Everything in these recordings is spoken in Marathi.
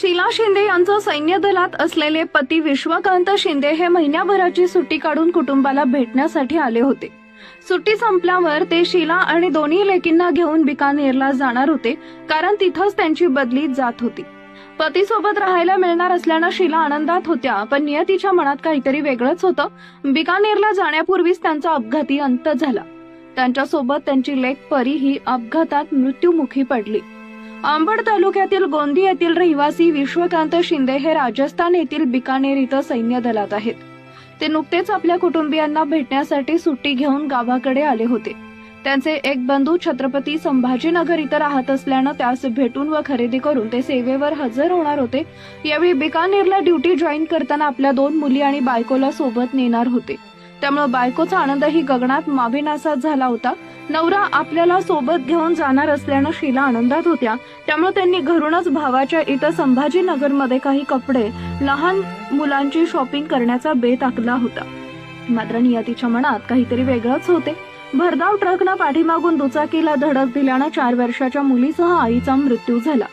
शीला शिंदे यांचं सैन्य दलात असलेले पती विश्वकांत शिंदे हे महिन्याभराची सुट्टी काढून कुटुंबाला भेटण्यासाठी आले होते. सुट्टी संपल्यावर ते शीला आणि दोन्ही लेकींना घेऊन बिकानेरला जाणार होते कारण तिथंच त्यांची बदली जात होती. पतीसोबत राहायला मिळणार असल्यानं शीला आनंदात होत्या पण नियतीच्या मनात काहीतरी वेगळंच होतं. बिकानेरला जाण्यापूर्वीच त्यांचा अपघाती अंत झाला. त्यांच्यासोबत त्यांची लेक परी ही अपघातात मृत्यूमुखी पडली. अंबड तालुक्यातील गोंदी येथील रहिवासी विश्वकांत शिंदे हे राजस्थान येथील बिकानेर इथं सैन्य दलात आहेत. ते नुकतेच आपल्या कुटुंबियांना भेटण्यासाठी सुट्टी घेऊन गावाकडे आले होते. त्यांचे एक बंधू छत्रपती संभाजीनगर इथं राहत असल्यानं त्यास भेटून व खरेदी करून ते सेवेवर हजर होणार होते. यावेळी बिकानेरला ड्युटी जॉईन करताना आपल्या दोन मुली आणि बायकोला सोबत नेणार होते. त्यामुळे बायकोचा आनंदही गगनात मावेनासा झाला होता. नवरा आपल्याला सोबत घेऊन जाणार असल्यानं शीला आनंदात होत्या. त्यामुळे त्यांनी घरूनच भावाच्या इथं संभाजीनगरमध्ये काही कपडे लहान मुलांची शॉपिंग करण्याचा बेत आखला होता. मात्र नियतीच्या मनात काहीतरी वेगळंच होते. भरधाव ट्रकनं पाठीमागून दुचाकीला धडक दिल्यानं चार वर्षाच्या मुलीसह आईचा मृत्यू झाला.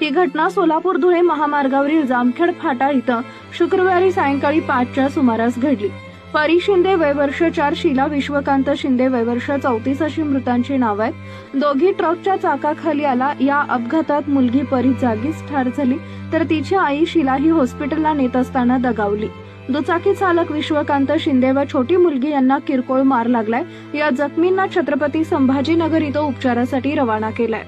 ही घटना सोलापूर धुळे महामार्गावरील जामखेड फाटा इथं शुक्रवारी सायंकाळी पाचच्या सुमारास घडली. परी शिंदे वयवर्ष चार शिला विश्वकांत शिंदे वयवर्ष चौतीस अशी मृतांची नाव आहेत. दोघी ट्रकच्या चाकाखाली आला. या अपघातात मुलगी परी जागीच ठार झाली. तर तिची आई शिलाही हॉस्पिटलला नेत असताना दगावली. दुचाकी चालक विश्वकांत शिंदे व छोटी मुलगी यांना किरकोळ मार लागलाय. या जखमींना छत्रपती संभाजीनगर इथं उपचारासाठी रवाना केलाय.